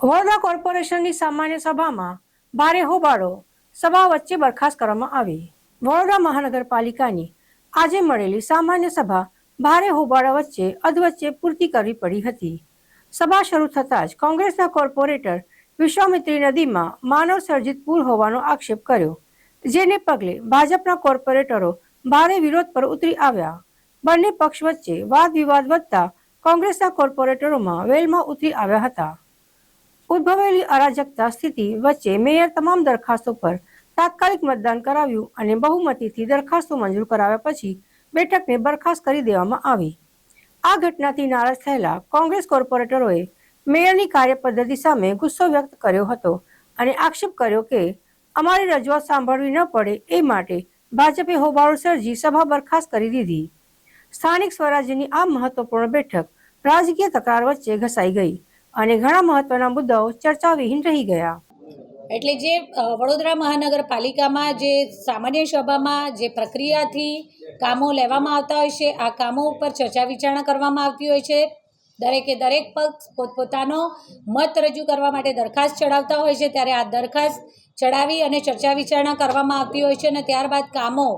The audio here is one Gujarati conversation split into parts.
વડોદરા કોર્પોરેશનની સામાન્ય સભામાં ભારે હોબાળો સભા વચ્ચે બરખાસ્ત કરવામાં આવી. વડોદરા મહાનગરપાલિકાની આજે મળેલી સામાન્ય સભા ભારે હોબાળા વચ્ચે અધવચ્ચે પૂર્તિ કરવી પડી હતી. સભા શરૂ થતાં જ કોંગ્રેસના કોર્પોરેટર વિશ્વામિત્રી નદીમાં માનવ સર્જિત પુલ હોવાનો આક્ષેપ કર્યો, જેને પગલે ભાજપના કોર્પોરેટરો ભારે વિરોધ પર ઉતરી આવ્યા. બંને પક્ષ વચ્ચે વાદ વિવાદ વધતા કોંગ્રેસના કોર્પોરેટરોમાં વેલમાં ઉતરી આવ્યા હતા. ઉદ્ભવેલી અરાજકતા સ્થિતિ વચ્ચે મેયર તમામ દરખાસ્તો પર તાત્કાલિક મતદાન કરાવ્યું અને બહુમતીથી દરખાસ્તો મંજૂર કરાવ્યા પછી બેઠકને બરખાસ્ત કરી દેવામાં આવી. આ ઘટનાથી નારાજ થયેલા કોંગ્રેસ કોર્પોરેટરોએ મેયરની કાર્યપદ્ધતિ સામે ગુસ્સો વ્યક્ત કર્યો હતો અને આક્ષેપ કર્યો કે અમારી રજૂઆત સાંભળવી ન પડે એ માટે ભાજપે હોબાળો સર્જી સભા બરખાસ્ત કરી દીધી. સ્થાનિક સ્વરાજ્યની આ મહત્વપૂર્ણ બેઠક રાજકીય તકરાર વચ્ચે ઘસાઈ ગઈ અને ઘણા મહત્વના મુદ્દાઓ ચર્ચાવિહીન રહી ગયા. એટલે જે વડોદરા મહાનગરપાલિકામાં જે સામાન્ય સભામાં જે પ્રક્રિયાથી કામો લેવામાં આવતા હોય છે, આ કામો ઉપર ચર્ચા વિચારણા કરવામાં આવતી હોય છે. દરેકે દરેક પક્ષ પોતપોતાનો મત રજૂ કરવા માટે દરખાસ્ત ચડાવતા હોય છે. ત્યારે આ દરખાસ્ત ચડાવી અને ચર્ચા વિચારણા કરવામાં આવતી હોય છે અને ત્યારબાદ કામો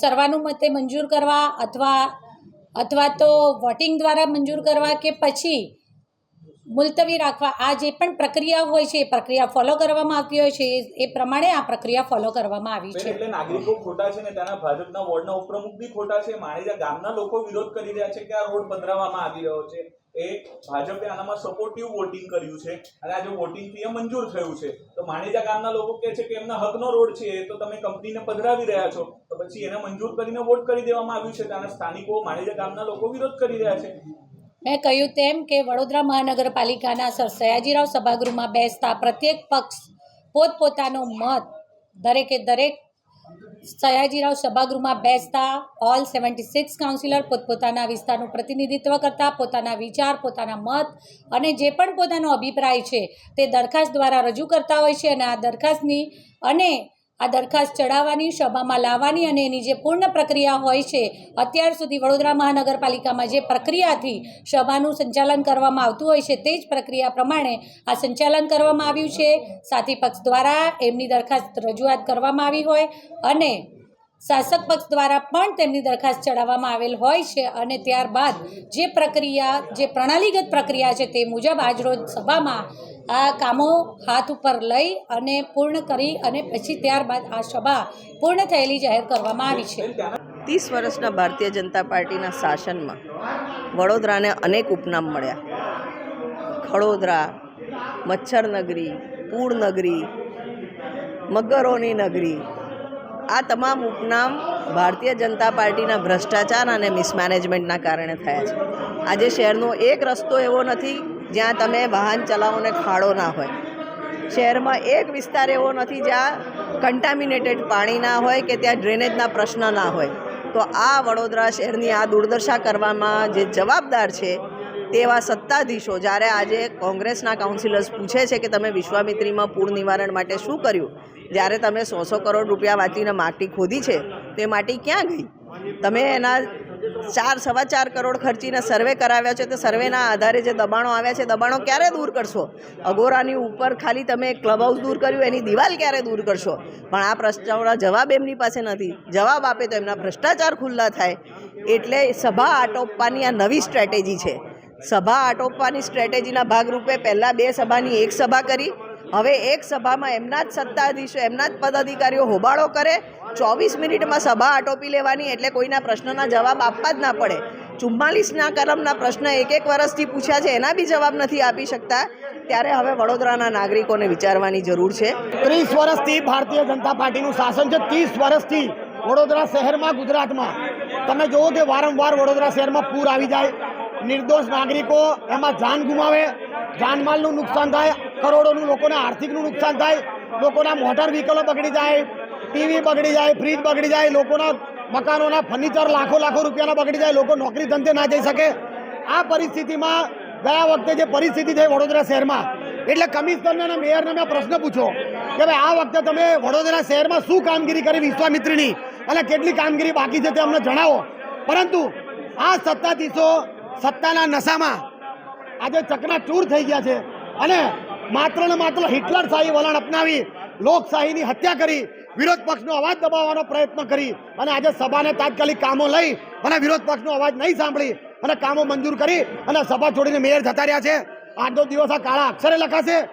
સર્વાનુમતે મંજૂર કરવા અથવા અથવા તો વોટિંગ દ્વારા મંજૂર કરવા કે પછી મુલતવી રાખવા. આ જે પણ પ્રક્રિયા હોય છે, એ પ્રક્રિયા ફોલો કરવામાં આવતી હોય છે, એ- પ્રમાણે આ પ્રક્રિયા ફોલો કરવામાં આવી છે. એટલે નાગરિકો ખોટા છે ને તેના ભાજપના વોર્ડના ઉપપ્રમુખ બી ખોટા છે. માણેજા ગામના લોકો વિરોધ કરી રહ્યા છે કે આ રોડ પધરાવવામાં આવી રહ્યો છે. એ ભાજપે આનામાં સપોર્ટિવ વોટિંગ કર્યું છે. અને આજે વોટિંગ એ મંજૂર થયું છે. તો માણેજા ગામના લોકો કહે છે કે એમના હકનો રોડ છે, એ તો તમે કંપનીને પધરાવી રહ્યા છો. તો પછી એને મંજૂર કરીને વોટ કરી દેવામાં આવ્યું છે. ત્યાંના સ્થાનિકો માણેજા ગામના લોકો વિરોધ કરી રહ્યા છે. મેં કહ્યું તેમ કે વડોદરા મહાનગરપાલિકાના સર સયાજીરાવ સભાગૃહમાં બેસતા પ્રત્યેક પક્ષ પોતપોતાનો મત દરેકે દરેક સયાજીરાવ સભાગૃહમાં બેસતા ઓલ સેવન્ટી સિક્સ કાઉન્સિલર પોતપોતાના વિસ્તારનું પ્રતિનિધિત્વ કરતા, પોતાના વિચાર, પોતાના મત અને જે પણ પોતાનો અભિપ્રાય છે તે દરખાસ્ત દ્વારા રજૂ કરતા હોય છે અને આ દરખાસ્તની અને આ દરખાસ્ત ચડાવવાની સભામાં લાવવાની અને એની જે પૂર્ણ પ્રક્રિયા હોય છે, અત્યાર સુધી વડોદરા મહાનગરપાલિકામાં જે પ્રક્રિયાથી સભાનું સંચાલન કરવામાં આવતું હોય છે, તે જ પ્રક્રિયા પ્રમાણે આ સંચાલન કરવામાં આવ્યું છે. સાથી પક્ષ દ્વારા એમની દરખાસ્ત રજૂઆત કરવામાં આવી હોય અને શાસક પક્ષ દ્વારા પણ તેમની દરખાસ્ત ચડાવવામાં આવેલ હોય છે અને ત્યારબાદ જે પ્રક્રિયા, જે પ્રણાલીગત પ્રક્રિયા છે તે મુજબ આજરોજ સભામાં આ કામો હાથ ઉપર લઈ અને પૂર્ણ કરી અને પછી ત્યારબાદ આ સભા પૂર્ણ થયેલી જાહેર કરવામાં આવી છે. ત્રીસ વર્ષના ભારતીય જનતા પાર્ટીના શાસનમાં વડોદરાને અનેક ઉપનામ મળ્યા. ખડોદરા, મચ્છરનગરી પૂળનગરી મગરોની નગરી. આ તમામ ઉપનામ ભારતીય જનતા પાર્ટીના ભ્રષ્ટાચાર અને મિસમેનેજમેન્ટના કારણે થયા છે. આજે શહેરનો એક રસ્તો એવો નથી જ્યાં તમે વાહન ચલાવો ને ખાડો ના હોય. શહેરમાં એક વિસ્તાર એવો નથી જ્યાં કન્ટામિનેટેડ પાણી ના હોય કે ત્યાં ડ્રેનેજના પ્રશ્ન ના હોય. તો આ વડોદરા શહેરની આ દુર્દશા કરવામાં જે જવાબદાર છે તેવા સત્તાધીશો જ્યારે આજે કોંગ્રેસના કાઉન્સિલર્સ પૂછે છે કે તમે વિશ્વામિત્રીમાં પૂર નિવારણ માટે શું કર્યું? જ્યારે તમે સો સો કરોડ રૂપિયા વાંચીને માટી ખોદી છે, તો માટી ક્યાં ગઈ? તમે એના ચાર, સવા ચાર કરોડ ખર્ચીને સર્વે કરાવ્યા છે. તો સર્વેના આધારે જે દબાણો આવ્યા છે, દબાણો ક્યારે દૂર કરશો? અગોરાની ઉપર ખાલી તમે ક્લબ હાઉસ દૂર કર્યું, એની દિવાલ ક્યારે દૂર કરશો? પણ આ પ્રશ્નોના જવાબ એમની પાસે નથી. જવાબ આપે તો એમના ભ્રષ્ટાચાર ખુલ્લા થાય. એટલે સભા આટોપવાની આ નવી સ્ટ્રેટેજી છે. સભા આટોપવાની સ્ટ્રેટેજીના ભાગરૂપે પહેલાં બે સભાની એક સભા કરી હવે એક સભામાં એમના જ સત્તાધીશો, એમના જ પદાધિકારીઓ હોબાળો કરે, ચોવીસ મિનિટમાં સભા આટોપી લેવાની એટલે કોઈના પ્રશ્નના જવાબ આપવા જ ના પડે. ચુમ્માલીસના કલમના પ્રશ્ન એક એક વર્ષથી પૂછ્યા છે, એના બી જવાબ નથી આપી શકતા. ત્યારે હવે વડોદરાના નાગરિકોને વિચારવાની જરૂર છે. ત્રીસ વર્ષથી ભારતીય જનતા પાર્ટીનું શાસન છે. ત્રીસ વર્ષથી વડોદરા શહેરમાં, ગુજરાતમાં. તમે જુઓ કે વારંવાર વડોદરા શહેરમાં પૂર આવી જાય. નિર્દોષ નાગરિકો એમાં જાન ગુમાવે. જાનમાલનું નુકસાન થાય. કરોડોનું લોકોના આર્થિકનું નુકસાન થાય, લોકોના મોટર વ્હીકલો બગડી જાય, ટીવી બગડી જાય, ફ્રીજ બગડી જાય, લોકોના મકાનોના ફર્નિચર લાખો લાખો રૂપિયાના બગડી જાય, લોકો નોકરી ધંધે ના જઈ શકે. આ પરિસ્થિતિમાં ગયા વખતે જે પરિસ્થિતિ થઈ વડોદરા શહેરમાં, એટલે કમિશનરને અને મેયરને મેં પ્રશ્ન પૂછ્યો કે ભાઈ, આ વખતે તમે વડોદરા શહેરમાં શું કામગીરી કરી વિશ્વામિત્રીની? અને કેટલી કામગીરી બાકી છે તે અમને જણાવો. પરંતુ આ સત્તાધીશો સત્તાના નશામાં આજે ચકનાચૂર થઈ ગયા છે. અને માત્ર ને માત્ર હિટલર શાહી વલણ અપનાવી, લોકશાહીની હત્યા કરી, વિરોધ પક્ષનો અવાજ દબાવવાનો પ્રયત્ન કરી અને આજે સભાને તાત્કાલિક કામો લઈ અને વિરોધ પક્ષનો અવાજ નહીં સાંભળી અને કામો મંજૂર કરી અને સભા છોડીને મેયર જતા રહ્યા છે. આજનો દિવસ આ કાળા અક્ષરે લખાશે.